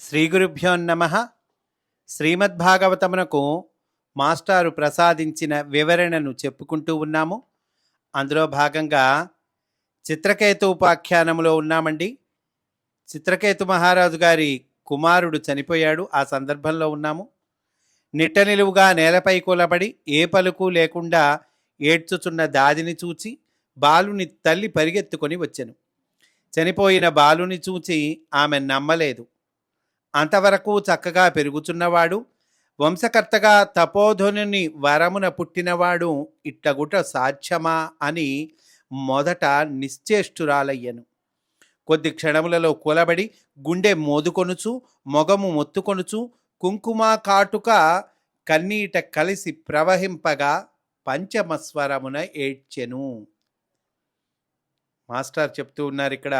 శ్రీ గురుభ్యో నమ. శ్రీమద్భాగవతమునకు మాస్టారు ప్రసాదించిన వివరణను చెప్పుకుంటూ ఉన్నాము. అందులో భాగంగా చిత్రకేతు ఉపాఖ్యానములో ఉన్నామండి. చిత్రకేతు మహారాజు గారి కుమారుడు చనిపోయాడు. ఆ సందర్భంలో ఉన్నాము. నిట్ట నిలువుగా నేలపై కూలబడి ఏ పలుకు లేకుండా ఏడ్చుచున్న దాదిని చూచి బాలుని తల్లి పరిగెత్తుకొని వచ్చెను. చనిపోయిన బాలుని చూచి ఆమె నమ్మలేదు. అంతవరకు చక్కగా పెరుగుచున్నవాడు వంశకర్తగా తపోధనుని వరమున పుట్టినవాడు ఇట్టగుట సాధ్యమా అని మొదట నిశ్చేష్టురాలయ్యను. కొద్ది క్షణములలో కూలబడి గుండె మోదుకొనుచు మొగము మొత్తుకొనుచు కుంకుమ కాటుక కన్నీట కలిసి ప్రవహింపగా పంచమస్వరమున ఏడ్చెను. మాస్టర్ చెప్తూ ఉన్నారు ఇక్కడ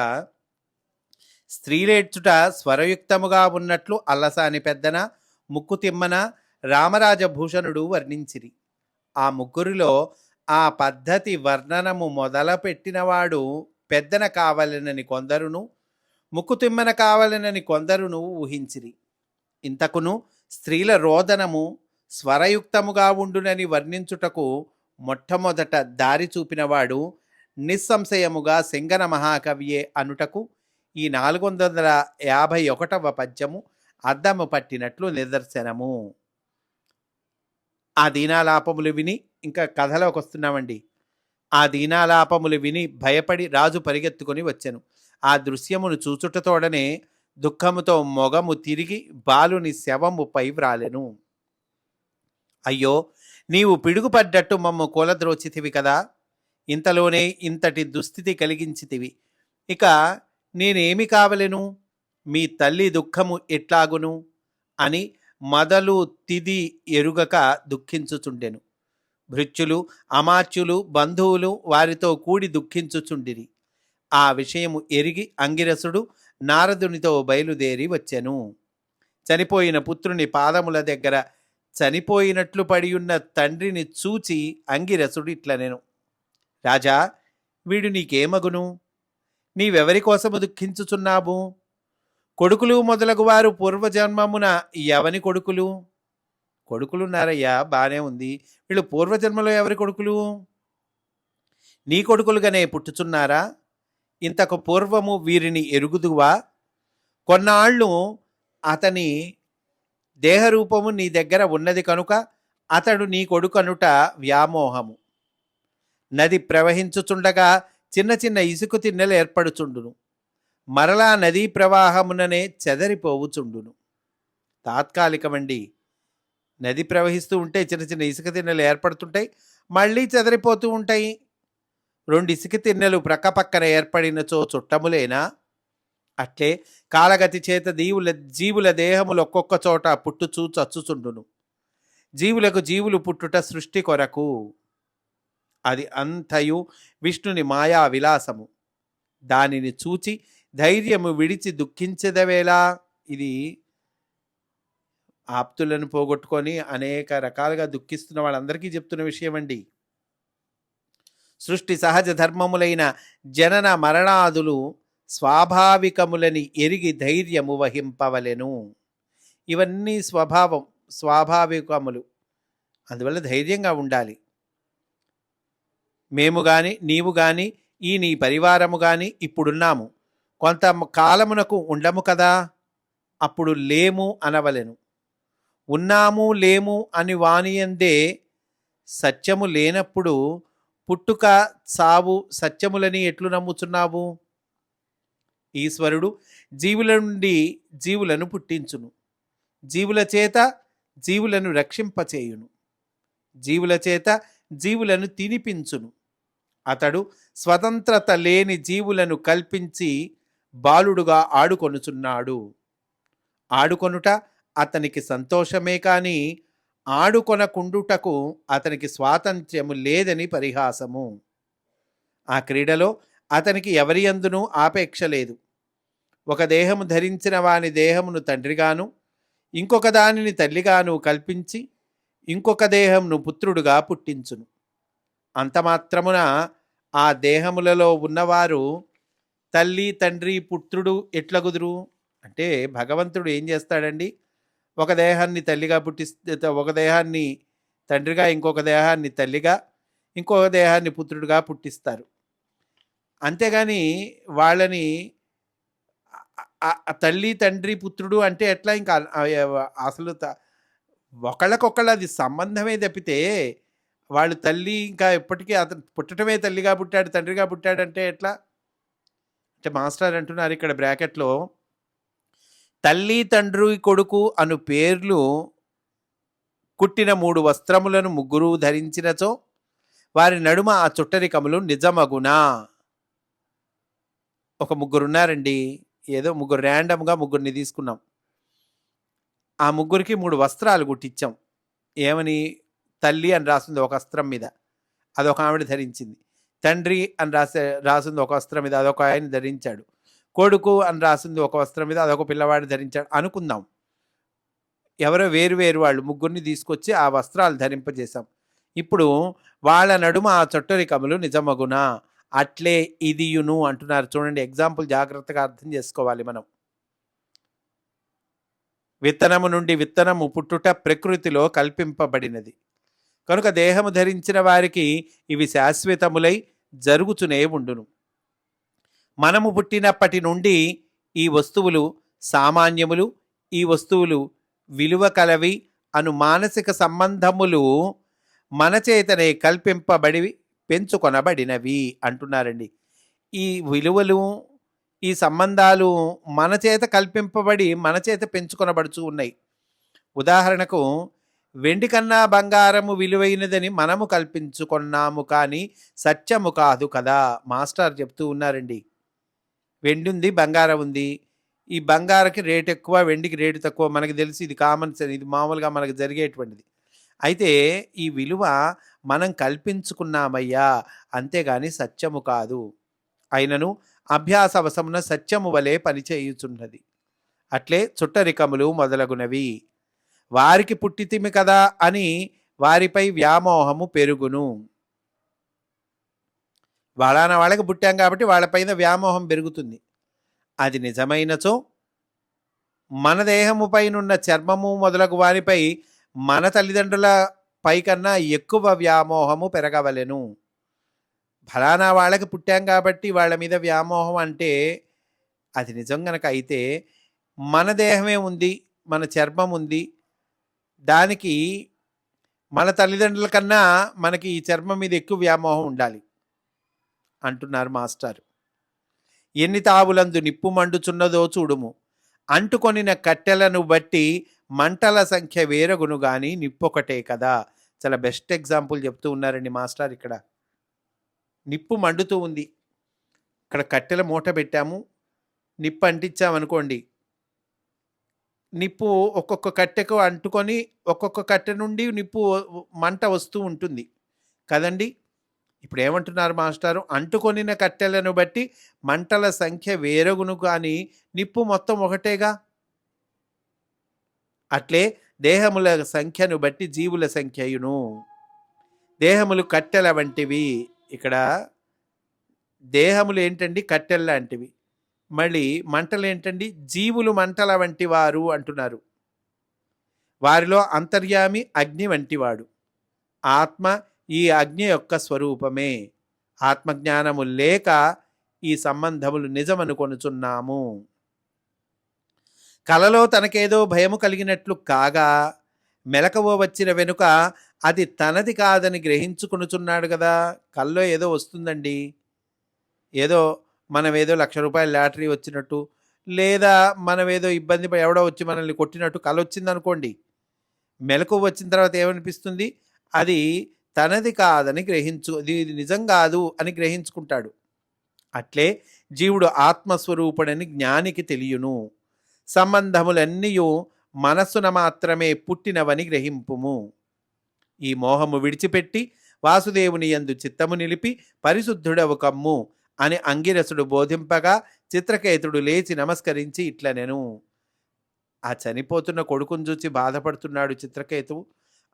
స్త్రీలేడ్చుట స్వరయుక్తముగా ఉన్నట్లు అల్లసాని పెద్దన ముక్కు తిమ్మన రామరాజభూషణుడు వర్ణించిరి. ఆ ముగ్గురిలో ఆ పద్ధతి వర్ణనము మొదలుపెట్టినవాడు పెద్దన కావలెనని కొందరును ముక్కు తిమ్మన కావలెనని కొందరును ఊహించిరి. ఇంతకును స్త్రీల రోదనము స్వరయుక్తముగా ఉండునని వర్ణించుటకు మొట్టమొదట దారి చూపినవాడు నిస్సంశయముగా సింగన మహాకవియే అనుటకు ఈ నాలుగు వందల యాభై ఒకటవ పద్యము అద్దము పట్టినట్లు నిదర్శనము. ఆ దీనాలాపములు విని ఇంకా కథలోకి వస్తున్నామండి ఆ దీనాలాపములు విని భయపడి రాజు పరిగెత్తుకొని వచ్చాను. ఆ దృశ్యమును చూచుటతోడనే దుఃఖముతో మొగము తిరిగి బాలుని శవముపై వ్రాలెను. అయ్యో నీవు పిడుగుపడ్డట్టు మమ్మ కూలద్రోచితివి కదా. ఇంతలోనే ఇంతటి దుస్థితి కలిగించితివి. ఇక నేనేమి కావలెను? మీ తల్లి దుఃఖము ఎట్లాగును? అని మొదలు తిది ఎరుగక దుఃఖించుచుండెను. భృత్యులు అమాత్యులు బంధువులు వారితో కూడి దుఃఖించుచుండిరి. ఆ విషయము ఎరిగి అంగిరసుడు నారదునితో బయలుదేరి వచ్చెను. చనిపోయిన పుత్రుని పాదముల దగ్గర చనిపోయినట్లు పడియున్న తండ్రిని చూచి అంగిరసుడు ఇట్లనెను. రాజా వీడు నీకేమగును? నీవెవరి కోసము దుఃఖించుచున్నావు? కొడుకులు మొదలగు వారు పూర్వజన్మమున ఎవని కొడుకులు? కొడుకులున్నారయ్యా బానే ఉంది. వీళ్ళు పూర్వజన్మలో ఎవరి కొడుకులు? నీ కొడుకులుగానే పుట్టుచున్నారా? ఇంతకు పూర్వము వీరిని ఎరుగుదువా? కొన్నాళ్ళు అతని దేహరూపము నీ దగ్గర ఉన్నది కనుక అతడు నీ కొడుకనుట వ్యామోహము. నది ప్రవహించుచుండగా చిన్న చిన్న ఇసుకు తిన్నెలు ఏర్పడుచుండును. మరలా నదీ ప్రవాహముననే చెదరిపోవుచుండును. తాత్కాలికమండి. నది ప్రవహిస్తూ ఉంటే చిన్న చిన్న ఇసుక తిన్నెలు ఏర్పడుతుంటాయి మళ్ళీ చెదరిపోతూ ఉంటాయి. రెండు ఇసుక తిన్నెలు ప్రక్కపక్కన ఏర్పడినచో చుట్టములేనా? అట్లే కాలగతి చేత దీవుల జీవుల దేహములు ఒక్కొక్క చోట పుట్టుచూ చచ్చుచుండును. జీవులకు జీవులు పుట్టుట సృష్టి కొరకు. అది అంతయు విష్ణుని మాయా విలాసము దానిని చూచి ధైర్యము విడిచి దుఃఖించదవేలా ఇది ఆప్తులను పోగొట్టుకొని అనేక రకాలుగా దుఃఖిస్తున్న వాళ్ళందరికీ చెప్తున్న విషయం అండి సృష్టి సహజ ధర్మములైన జనన మరణాదులు స్వాభావికములని ఎరిగి ధైర్యము వహింపవలెను. ఇవన్నీ స్వభావం స్వాభావికములు. అందువల్ల ధైర్యంగా ఉండాలి. మేము గాని నీవు గాని ఈ నీ పరివారము గాని ఇప్పుడున్నాము. కొంత కాలమునకు ఉండము కదా? అప్పుడు లేము అనవలెను. ఉన్నాము లేము అని వానియందే సత్యము లేనప్పుడు పుట్టుక సావు సత్యములని ఎట్లు నమ్ముచున్నావు? ఈశ్వరుడు జీవుల నుండి జీవులను పుట్టించును. జీవుల చేత జీవులను రక్షింపచేయును. జీవుల చేత జీవులను తినిపించును. అతడు స్వతంత్రత లేని జీవులను కల్పించి బాలుడుగా ఆడుకొనుచున్నాడు. ఆడుకొనుట అతనికి సంతోషమే కానీ ఆడుకొనకుండుటకు అతనికి స్వాతంత్ర్యము లేదని పరిహాసము. ఆ క్రీడలో అతనికి ఎవరి అందునూ ఆపేక్ష లేదు. ఒక దేహము ధరించిన వాని దేహమును తండ్రిగాను ఇంకొక దానిని తల్లిగాను కల్పించి ఇంకొక దేహమును పుత్రుడుగా పుట్టించును. అంత మాత్రమున ఆ దేహములలో ఉన్నవారు తల్లి తండ్రి పుత్రుడు ఎట్లగుదురు? అంటే భగవంతుడు ఏం చేస్తాడండి? ఒక దేహాన్ని తల్లిగా పుట్టిస్తే ఒక దేహాన్ని తండ్రిగా ఇంకొక దేహాన్ని తల్లిగా ఇంకొక దేహాన్ని పుత్రుడిగా పుట్టిస్తారు. అంతేగాని వాళ్ళని తల్లి తండ్రి పుత్రుడు అంటే ఎట్లా ఇంకా అసలు త- ఒకళ్ళకొకళ్ళు అది సంబంధమే తప్పితే వాళ్ళు తల్లి ఇంకా ఎప్పటికీ అతను పుట్టడమే తల్లిగా పుట్టాడు తండ్రిగా పుట్టాడు అంటే ఎట్లా? అంటే మాస్టర్ అంటున్నారు ఇక్కడ బ్రాకెట్లో తల్లి తండ్రి కొడుకు అను పేర్లు కుట్టిన మూడు వస్త్రములను ముగ్గురు ధరించినచో వారి నడుమ ఆ చుట్టరికములు నిజమగునా? ఒక ముగ్గురు ఉన్నారండి. ఏదో ముగ్గురు ర్యాండమ్గా ముగ్గురిని తీసుకున్నాం. ఆ ముగ్గురికి మూడు వస్త్రాలు కుట్టించాం. ఏమని? తల్లి అని రాసింది ఒక వస్త్రం మీద. అదొక ఆవిడ ధరించింది. తండ్రి అని రాసే రాసింది ఒక వస్త్రం మీద అదొక ఆయన ధరించాడు. కొడుకు అని రాసింది ఒక వస్త్రం మీద అదొక పిల్లవాడు ధరించాడు అనుకుందాం. ఎవరో వేరు వేరు వాళ్ళు ముగ్గురిని తీసుకొచ్చి ఆ వస్త్రాలు ధరింపజేశాం. ఇప్పుడు వాళ్ళ నడుమ ఆ చొట్టరికములు నిజమగునా? అట్లే ఇదియును అంటున్నారు. చూడండి ఎగ్జాంపుల్ జాగ్రత్తగా అర్థం చేసుకోవాలి మనం. విత్తనము నుండి విత్తనము పుట్టుట ప్రకృతిలో కల్పింపబడినది. కనుక దేహము ధరించిన వారికి ఇవి శాశ్వతములై జరుగుతూనే ఉండును. మనము పుట్టినప్పటి నుండి ఈ వస్తువులు సామాన్యములు ఈ వస్తువులు విలువ కలవి అను మానసిక సంబంధములు మన చేతనే కల్పింపబడి పెంచుకొనబడినవి అంటున్నారండి. ఈ విలువలు ఈ సంబంధాలు మన చేత కల్పింపబడి మన చేత పెంచుకొనబడుచు ఉన్నాయి. ఉదాహరణకు వెండి కన్నా బంగారము విలువైనదని మనము కల్పించుకున్నాము కానీ సత్యము కాదు కదా? మాస్టర్ చెప్తూ ఉన్నారండి. వెండి ఉంది బంగారం ఉంది. ఈ బంగారకి రేట్ ఎక్కువ వెండికి రేటు తక్కువ మనకి తెలిసి ఇది కామన్ సెన్స్ ఇది మామూలుగా మనకు జరిగేటువంటిది. అయితే ఈ విలువ మనం కల్పించుకున్నామయ్యా అంతేగాని సత్యము కాదు. అయినను అభ్యాసవశమున సత్యము వలె పనిచేయుచున్నది. అట్లే చుట్టరికములు మొదలగునవి. వారికి పుట్టితిమి కదా అని వారిపై వ్యామోహము పెరుగును. వాళ్ళన వాళ్ళకి పుట్టాం కాబట్టి వాళ్ళపైన వ్యామోహం పెరుగుతుంది. అది నిజమైనచో మన దేహము పైనున్న చర్మము మొదలగు వారిపై మన తల్లిదండ్రుల పైకన్నా ఎక్కువ వ్యామోహము పెరగవలెను. ఫలానా వాళ్ళకి పుట్టాం కాబట్టి వాళ్ళ మీద వ్యామోహం అంటే అది నిజం గనక అయితే మన దేహమే ఉంది మన చర్మం ఉంది దానికి మన తల్లిదండ్రుల కన్నా మనకి ఈ చర్మం మీద ఎక్కువ వ్యామోహం ఉండాలి అంటున్నారు మాస్టర్. ఎన్ని తావులందు నిప్పు మండుచున్నదో చూడుము. అంటుకొనిన కట్టెలను బట్టి మంటల సంఖ్య వేరగును కానీ నిప్పొకటే కదా. చాలా బెస్ట్ ఎగ్జాంపుల్ చెప్తూ ఉన్నారండి మాస్టర్ ఇక్కడ. నిప్పు మండుతూ ఉంది. ఇక్కడ కట్టెల మూట పెట్టాము. నిప్పు అంటించామనుకోండి నిప్పు ఒక్కొక్క కట్టెకు అంటుకొని ఒక్కొక్క కట్టె నుండి నిప్పు మంట వస్తూ ఉంటుంది. కదండి? ఇప్పుడు ఏమంటున్నారు మాస్టారు? అంటుకొనిన కట్టెలను బట్టి మంటల సంఖ్య వేరగును కానీ నిప్పు మొత్తం ఒకటేగా? అట్లే దేహముల సంఖ్యను బట్టి జీవుల సంఖ్యయును. దేహములు కట్టెల వంటివి. ఇక్కడ దేహములు ఏంటండి? కట్టెల లాంటివి మళ్ళీ మంటలు ఏంటండి జీవులు మంటల వంటి వారు అంటున్నారు. వారిలో అంతర్యామి అగ్ని వంటివాడు ఆత్మ ఈ అగ్ని యొక్క స్వరూపమే. ఆత్మజ్ఞానము లేక ఈ సంబంధములు నిజమనుకొనుచున్నాము. కలలో తనకేదో భయము కలిగినట్లు కాగా మెలకువ వచ్చిన వెనుక అది తనది కాదని గ్రహించుకునుచున్నాడు కదా కల్లో ఏదో వస్తుందండి. ఏదో మనం ఏదో లక్ష రూపాయల లాటరీ వచ్చినట్టు లేదా మనం ఏదో ఇబ్బంది పడి ఎవడో వచ్చి మనల్ని కొట్టినట్టు కల వచ్చింది అనుకోండి మెలకు వచ్చిన తర్వాత ఏమనిపిస్తుంది? అది తనది కాదని గ్రహించు ఇది నిజం కాదు అని గ్రహించుకుంటాడు. అట్లే జీవుడు ఆత్మస్వరూపుడని జ్ఞానికి తెలియను. సంబంధములన్నీ మనస్సున మాత్రమే పుట్టినవని గ్రహింపుము. ఈ మోహము విడిచిపెట్టి వాసుదేవుని యందు చిత్తము నిలిపి పరిశుద్ధుడవు కమ్ము. అని అంగిరసుడు బోధింపగా చిత్రకేతుడు లేచి నమస్కరించి ఇట్లనెను ఆ చనిపోతున్న కొడుకును చూచి బాధపడుతున్నాడు చిత్రకేతువు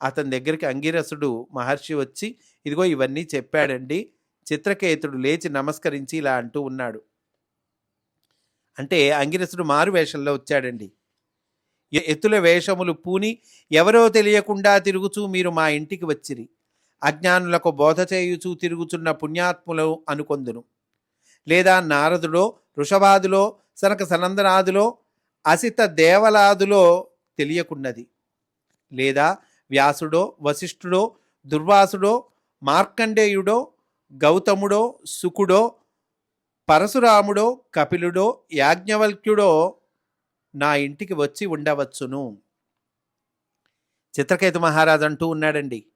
అతని దగ్గరికి అంగిరసుడు మహర్షి వచ్చి ఇదిగో ఇవన్నీ చెప్పాడండి. చిత్రకేతుడు లేచి నమస్కరించి ఇలా అంటూ ఉన్నాడు. అంటే అంగిరసుడు మారు వేషంలో వచ్చాడండి. ఎ- ఎత్తుల వేషములు పూని ఎవరో తెలియకుండా తిరుగుచూ మీరు మా ఇంటికి వచ్చిరి. అజ్ఞానులకు బోధ చేయుచూ తిరుగుచున్న పుణ్యాత్ములు అనుకొందును. లేదా నారదుడో వృషభాదులో సనక సనందనాదులో అసిత దేవలాదులో తెలియకున్నది. లేదా వ్యాసుడో వశిష్ఠుడో దుర్వాసుడో మార్కండేయుడో గౌతముడో సుకుడో పరశురాముడో కపిలుడో యాజ్ఞవల్క్యుడో నా ఇంటికి వచ్చి ఉండవచ్చును. చిత్రకేతు మహారాజు అంటూ ఉన్నాడండి.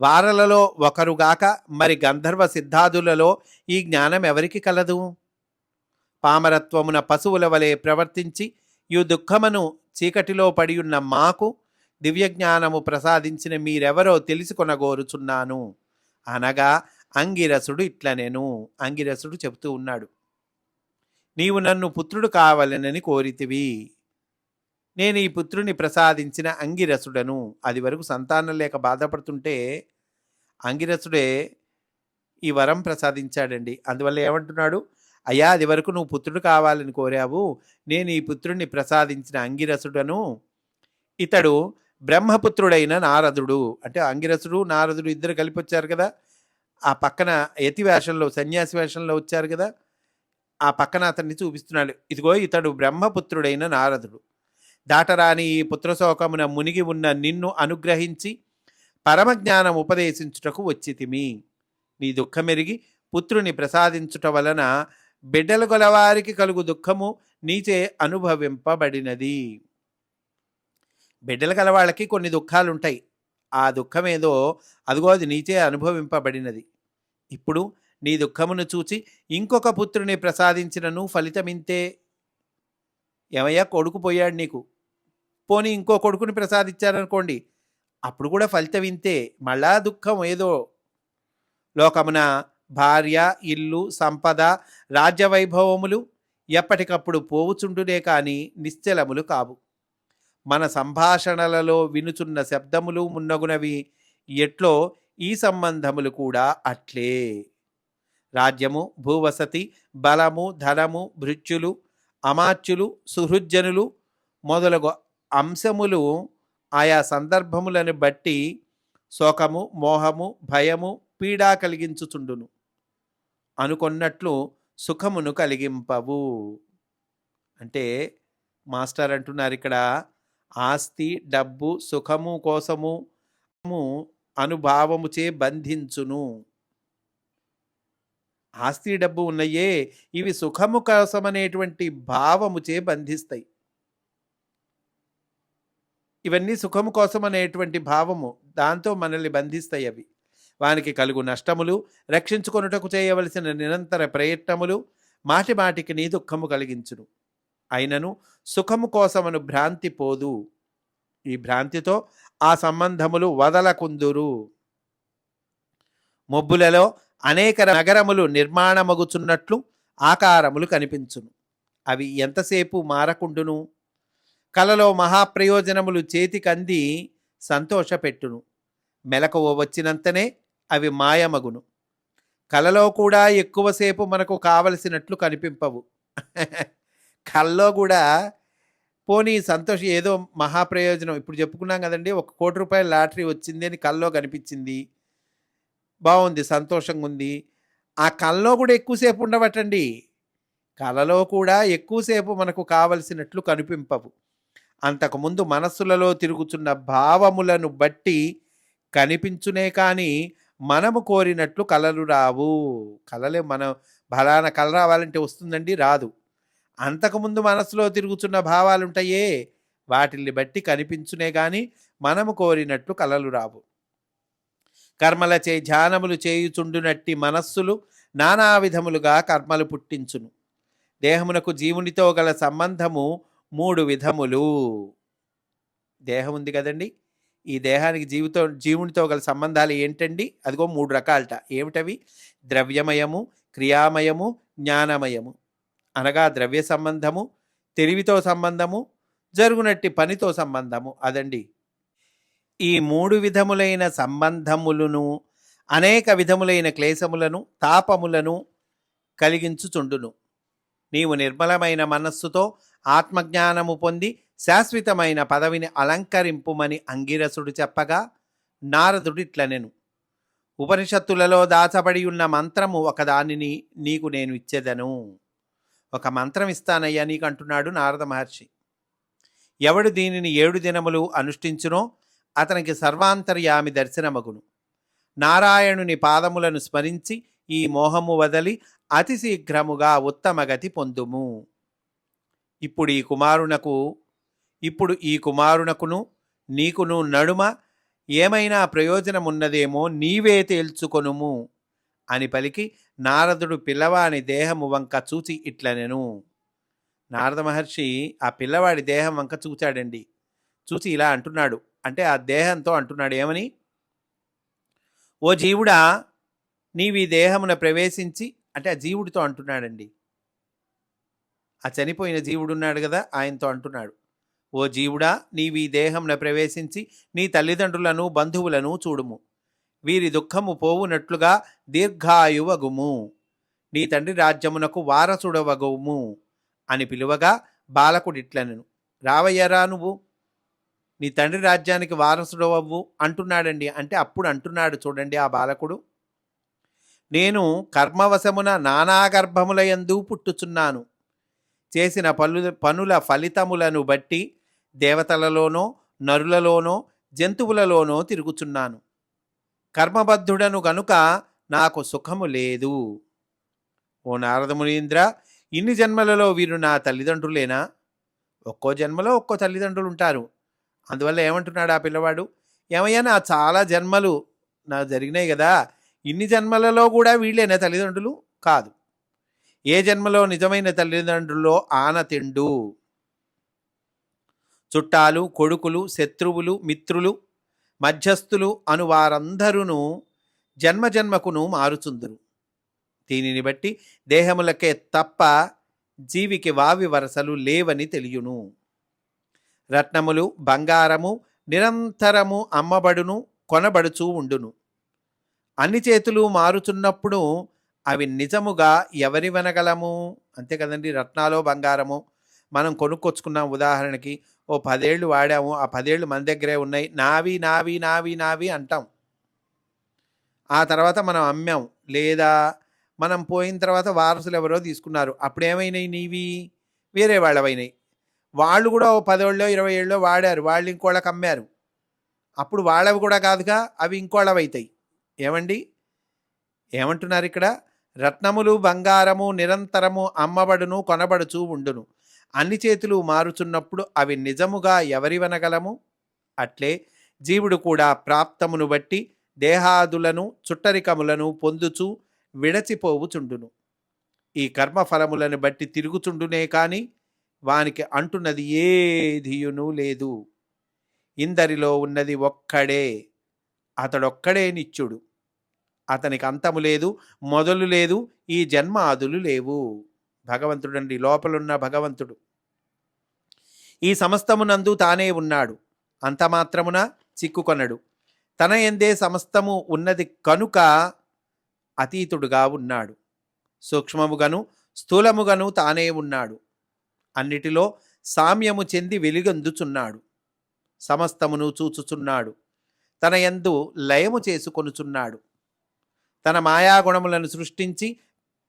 వారలలో ఒకరుగాక మరి గంధర్వ సిద్ధాదులలో ఈ జ్ఞానం ఎవరికి కలదు? పామరత్వమున పశువుల వలె ప్రవర్తించి ఈ దుఃఖమును చీకటిలో పడియున్న మాకు దివ్యజ్ఞానము ప్రసాదించిన మీరెవరో తెలుసుకొనగోరుచున్నాను. అనగా అంగిరసుడు ఇట్లనేను. అంగిరసుడు చెబుతూ ఉన్నాడు. నీవు నన్ను పుత్రుడు కావాలనని కోరితివి. నేను ఈ పుత్రుని ప్రసాదించిన అంగిరసుడను. అది వరకు సంతానం లేక బాధపడుతుంటే అంగిరసుడే ఈ వరం ప్రసాదించాడండి. అందువల్ల ఏమంటున్నాడు? అయ్యా అది వరకు నువ్వు పుత్రుడు కావాలని కోరావు. నేను ఈ పుత్రుణ్ణి ప్రసాదించిన అంగిరసుడను. ఇతడు బ్రహ్మపుత్రుడైన నారదుడు. అంటే అంగిరసుడు నారదుడు ఇద్దరు కలిపి వచ్చారు కదా. ఆ పక్కన యతి వేషంలో సన్యాసి వేషంలో వచ్చారు కదా. ఆ పక్కన అతన్ని చూపిస్తున్నాడు. ఇదిగో ఇతడు బ్రహ్మపుత్రుడైన నారదుడు. దాటరాని ఈ పుత్రశోకమున మునిగి ఉన్న నిన్ను అనుగ్రహించి పరమజ్ఞానం ఉపదేశించుటకు వచ్చితిమి. నీ దుఃఖమెరిగి పుత్రుని ప్రసాదించుట వలన బిడ్డలు గలవారికి కలుగు దుఃఖము నీచే అనుభవింపబడినది. బిడ్డలు గలవాళ్ళకి కొన్ని దుఃఖాలుంటాయి. ఆ దుఃఖం ఏదో అదిగో అది నీచే అనుభవింపబడినది. ఇప్పుడు నీ దుఃఖమును చూచి ఇంకొక పుత్రుని ప్రసాదించినను ఫలితమింతే? ఏమయ్యా కొడుకు పోయాడు నీకు. పోనీ ఇంకో కొడుకుని ప్రసాదించారనుకోండి అప్పుడు కూడా ఫలితం ఇంతే. మళ్ళా దుఃఖం ఏదో లోకమున భార్య ఇల్లు సంపద రాజ్యవైభవములు ఎప్పటికప్పుడు పోవుచుండునే కానీ నిశ్చలములు కావు. మన సంభాషణలలో వినుచున్న శబ్దములు మున్నగునవి ఎట్లో ఈ సంబంధములు కూడా అట్లే. రాజ్యము భూవసతి బలము ధనము భృత్యులు అమాత్యులు సుహృజ్జనులు మొదలగు అంశములు ఆయా సందర్భములను బట్టి శోకము మోహము భయము పీడా కలిగించుచుండును. అనుకొన్నట్లు సుఖమును కలిగింపవు. అంటే మాస్టర్ అంటున్నారు ఇక్కడ ఆస్తి డబ్బు సుఖము కోసము అనుభావముచే బంధించును. ఆస్తి డబ్బు ఉన్నయే ఇవి సుఖము కోసమనేటువంటి భావముచే బంధిస్తాయి. ఇవన్నీ సుఖము కోసం అనేటువంటి భావము దాంతో మనల్ని బంధిస్తాయి అవి. వానికి కలుగు నష్టములు రక్షించుకొనుటకు చేయవలసిన నిరంతర ప్రయత్నములు మాటి మాటికి నీ దుఃఖము కలిగించును. అయినను సుఖము కోసమను భ్రాంతి పోదు. ఈ భ్రాంతితో ఆ సంబంధములు వదలకుందురు. మొబ్బులలో అనేక నగరములు నిర్మాణమగుచున్నట్లు ఆకారములు కనిపించును. అవి ఎంతసేపు మారకుండును? కలలో మహాప్రయోజనములు చేతికంది సంతోషపెట్టును. మెలకువ వచ్చినంతనే అవి మాయమగును. కలలో కూడా ఎక్కువసేపు మనకు కావలసినట్లు కనిపింపవు. కల్లో కూడా పోనీ సంతోషం ఏదో మహాప్రయోజనం. ఇప్పుడు చెప్పుకున్నాం కదండి ఒక కోటి రూపాయల లాటరీ వచ్చింది అని కల్లో కనిపించింది. బాగుంది సంతోషంగా ఉంది ఆ కల్లో కూడా ఎక్కువసేపు ఉండవటండి. కలలో కూడా ఎక్కువసేపు మనకు కావలసినట్లు కనిపింపవు. అంతకుముందు మనస్సులలో తిరుగుతున్న భావములను బట్టి కనిపించునే కానీ మనము కోరినట్లు కలలు రావు. కలలే మనం బలాన కల రావాలంటే వస్తుందండి రాదు. అంతకుముందు మనసులో తిరుగుతున్న భావాలు ఉంటాయే వాటిల్ని బట్టి కనిపించునే కానీ మనము కోరినట్లు కలలు రావు. కర్మలచే ధ్యానములు చేయుచుండునట్టి మనస్సులు నానా విధములుగా కర్మలు పుట్టించును. దేహమునకు జీవునితో గల సంబంధము మూడు విధములు. దేహం ఉంది కదండి. ఈ దేహానికి జీవితం జీవునితో గల సంబంధాలు ఏంటండి? అదిగో మూడు రకాలట. ఏమిటవి? ద్రవ్యమయము క్రియామయము జ్ఞానమయము. అనగా ద్రవ్య సంబంధము తెలివితో సంబంధము జరుగునట్టి పనితో సంబంధము. అదండి. ఈ మూడు విధములైన సంబంధములను అనేక విధములైన క్లేశములను తాపములను కలిగించుచుండును. నీవు నిర్మలమైన మనస్సుతో ఆత్మజ్ఞానము పొంది శాశ్వతమైన పదవిని అలంకరింపుమని అంగిరసుడు చెప్పగా నారదుడిట్లనెను ఉపనిషత్తులలో దాచబడి ఉన్న మంత్రము ఒకదానిని నీకు నేను ఇచ్చేదను. ఒక మంత్రం ఇస్తానయ్యా నీకు అంటున్నాడు నారద మహర్షి. ఎవడు దీనిని ఏడు దినములు అనుష్ఠించునో అతనికి సర్వాంతర్యామి దర్శనమగును. నారాయణుని పాదములను స్మరించి ఈ మోహము వదలి అతి శీఘ్రముగా ఉత్తమగతి పొందుము. ఇప్పుడు ఈ కుమారునకు ఇప్పుడు ఈ కుమారునకును నీకును నడుమ ఏమైనా ప్రయోజనమున్నదేమో నీవే తేల్చుకొనుము అని పలికి నారదుడు పిల్లవాని దేహము వంక చూచి ఇట్లనెను. నారద మహర్షి ఆ పిల్లవాడి దేహం వంక చూచాడండి. చూచి ఇలా అంటున్నాడు. అంటే ఆ దేహంతో అంటున్నాడు ఏమని? ఓ జీవుడా నీవి దేహమున ప్రవేశించి అంటే ఆ జీవుడితో అంటున్నాడండి. ఆ చనిపోయిన జీవుడున్నాడు కదా ఆయనతో అంటున్నాడు. ఓ జీవుడా నీవి దేహంన ప్రవేశించి నీ తల్లిదండ్రులను బంధువులను చూడుము. వీరి దుఃఖము పోవునట్లుగా దీర్ఘాయువగుము. నీ తండ్రి రాజ్యమునకు వారసుడవగుము అని పిలువగా బాలకుడిట్లనను. రావయ్యరా నువ్వు. నీ తండ్రి రాజ్యానికి వారసుడవవ్వు అంటున్నాడండి. అంటే అప్పుడు అంటున్నాడు చూడండి ఆ బాలకుడు. నేను కర్మవశమున నానాగర్భములయందు పుట్టుచున్నాను. చేసిన పనుల పనుల ఫలితములను బట్టి దేవతలలోనో నరులలోనో జంతువులలోనో తిరుగుచున్నాను. కర్మబద్ధుడను గనుక నాకు సుఖము లేదు. ఓ నారదమునీంద్ర ఇన్ని జన్మలలో వీరు నా తల్లిదండ్రులేనా? ఒక్కో జన్మలో ఒక్కో తల్లిదండ్రులు ఉంటారు అందువల్ల ఏమంటున్నాడు ఆ పిల్లవాడు? ఏమయ్యా నా చాలా జన్మలు నాకు జరిగినాయి కదా. ఇన్ని జన్మలలో కూడా వీళ్ళేనా తల్లిదండ్రులు? కాదు. ఏ జన్మలో నిజమైన తల్లిదండ్రుల్లో ఆన తిండు? చుట్టాలు కొడుకులు శత్రువులు మిత్రులు మధ్యస్థులు అను వారందరూ జన్మజన్మకును మారుచుందురు. దీనిని బట్టి దేహములకే తప్ప జీవికి వావి వరసలు లేవని తెలియును. రత్నములు బంగారము నిరంతరము అమ్మబడును కొనబడుచూ ఉండును. అన్ని చేతులు మారుచున్నప్పుడు అవి నిజముగా ఎవరి వినగలము అంతే కదండి రత్నాలో బంగారము. మనం కొనుక్కొచ్చుకున్నాం ఉదాహరణకి ఓ పదేళ్ళు వాడాము ఆ పదేళ్ళు మన దగ్గరే ఉన్నాయి నావి నావి నావి నావి అంటాం. ఆ తర్వాత మనం అమ్మాం లేదా మనం పోయిన తర్వాత వారసులు ఎవరో తీసుకున్నారు అప్పుడు ఏమైనాయి నీవి? వేరే వాళ్ళవైనాయి. వాళ్ళు కూడా ఓ పదేళ్ళో ఇరవై ఏళ్ళో వాడారు వాళ్ళు ఇంకోళ్ళకి అమ్మారు. అప్పుడు వాళ్ళవి కూడా కాదుగా అవి ఇంకోళ్ళవి అవుతాయి ఏమండి? ఏమంటున్నారు ఇక్కడ? రత్నములు బంగారము నిరంతరము అమ్మబడును కొనబడుచూ ఉండును. అన్ని చేతులు మారుచున్నప్పుడు అవి నిజముగా ఎవరివనగలము అట్లే జీవుడు కూడా ప్రాప్తమును బట్టి దేహాదులను చుట్టరికములను పొందుచు విడచిపోవుచుండును. ఈ కర్మఫలములను బట్టి తిరుగుచుండునే కాని వానికి అంటున్నది ఏదియును లేదు. ఇందరిలో ఉన్నది ఒక్కడే. అతడొక్కడే నిత్యుడు. అతనికి అంతము లేదు మొదలు లేదు ఈ జన్మాదులు లేవు. భగవంతుడండి లోపలున్న భగవంతుడు. ఈ సమస్తమునందు తానే ఉన్నాడు. అంత మాత్రమున చిక్కుకొనడు. తన ఎందే సమస్తము ఉన్నది కనుక అతీతుడుగా ఉన్నాడు. సూక్ష్మముగను స్థూలముగను తానే ఉన్నాడు. అన్నిటిలో సామ్యము చెంది వెలుగొందుచున్నాడు. సమస్తమును చూచుచున్నాడు. తన యందు లయము చేసుకొనుచున్నాడు. తన మాయాగుణములను సృష్టించి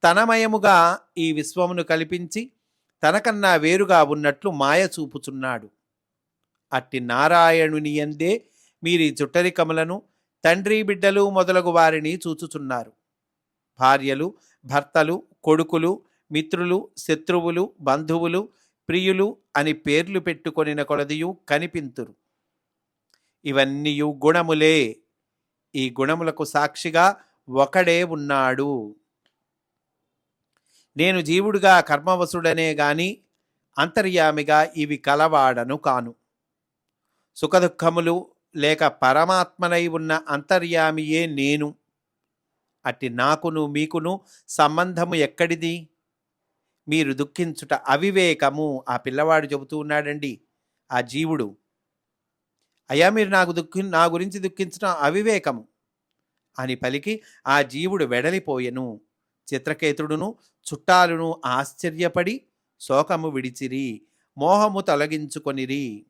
తనమయముగా ఈ విశ్వమును కల్పించి తనకన్నా వేరుగా ఉన్నట్లు మాయ చూపుచున్నాడు. అట్టి నారాయణుని ఎందే మీరీ చుట్టరికములను తండ్రి బిడ్డలు మొదలగు వారిని చూచుచున్నారు. భార్యలు భర్తలు కొడుకులు మిత్రులు శత్రువులు బంధువులు ప్రియులు అని పేర్లు పెట్టుకొనిన కొలదియు కనిపింతురు. ఇవన్నీయు గుణములే. ఈ గుణములకు సాక్షిగా ఒకడే ఉన్నాడు. నేను జీవుడుగా కర్మవసుడనే గాని అంతర్యామిగా ఇవి కలవాడను కాను. సుఖదుఖములు లేక పరమాత్మనై ఉన్న అంతర్యామియే నేను. అట్టి నాకును మీకును సంబంధము ఎక్కడిది? మీరు దుఃఖించుట అవివేకము ఆ పిల్లవాడు చెబుతూ ఉన్నాడండి ఆ జీవుడు. అయ్యా మీరు నాకు దుఃఖి నా గురించి దుఃఖించడం అవివేకము. అని పలికి ఆ జీవుడు వెడలిపోయెను. చిత్రకేతుడును చుట్టాలును ఆశ్చర్యపడి శోకము విడిచిరి మోహము తొలగించుకొనిరి.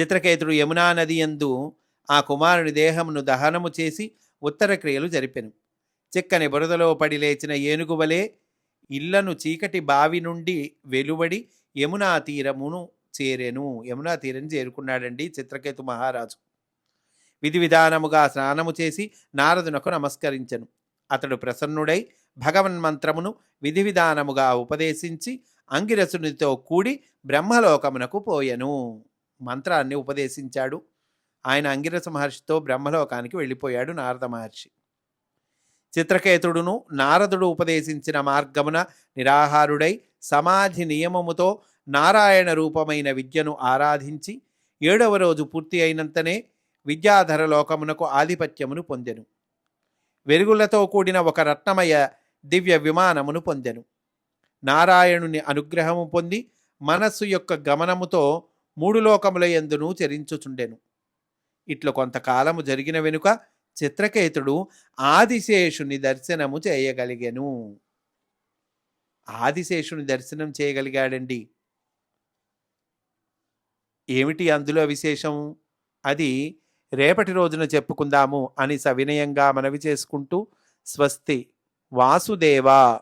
చిత్రకేతుడు యమునా నది యందు ఆ కుమారుని దేహమును దహనము చేసి ఉత్తర క్రియలు జరిపెను. చిక్కని బురదలో పడి లేచిన ఏనుగువలే ఇళ్ళను చీకటి బావి నుండి వెలువడి యమునా తీరమును చేరెను. యమునా తీరం చేరుకున్నాడండి చిత్రకేతు మహారాజు. విధి విధానముగా స్నానము చేసి నారదునకు నమస్కరించెను. అతడు ప్రసన్నుడై భగవన్మంత్రమును విధి విధానముగా ఉపదేశించి అంగిరసునితో కూడి బ్రహ్మలోకమునకు పోయెను. మంత్రాన్ని ఉపదేశించాడు. ఆయన అంగిరస మహర్షితో బ్రహ్మలోకానికి వెళ్ళిపోయాడు నారద మహర్షి. చిత్రకేతుడును నారదుడు ఉపదేశించిన మార్గమున నిరాహారుడై సమాధి నియమముతో నారాయణ రూపమైన విద్యను ఆరాధించి ఏడవ రోజు పూర్తి అయినంతనే విద్యాధర లోకమునకు ఆధిపత్యమును పొందెను. వెలుగులతో కూడిన ఒక రత్నమయ దివ్య విమానమును పొందెను. నారాయణుని అనుగ్రహము పొంది మనస్సు యొక్క గమనముతో మూడు లోకముల ఎందును చరించుచుండెను. ఇట్లు కొంతకాలము జరిగిన వెనుక చిత్రకేతుడు ఆదిశేషుని దర్శనము చేయగలిగెను. ఆదిశేషుని దర్శనం చేయగలిగాడండి. ఏమిటి అందులో విశేషం అది రేపటి రోజున చెప్పుకుందాము అని సవినయంగా మనవి చేసుకుంటూ స్వస్తి వాసుదేవా.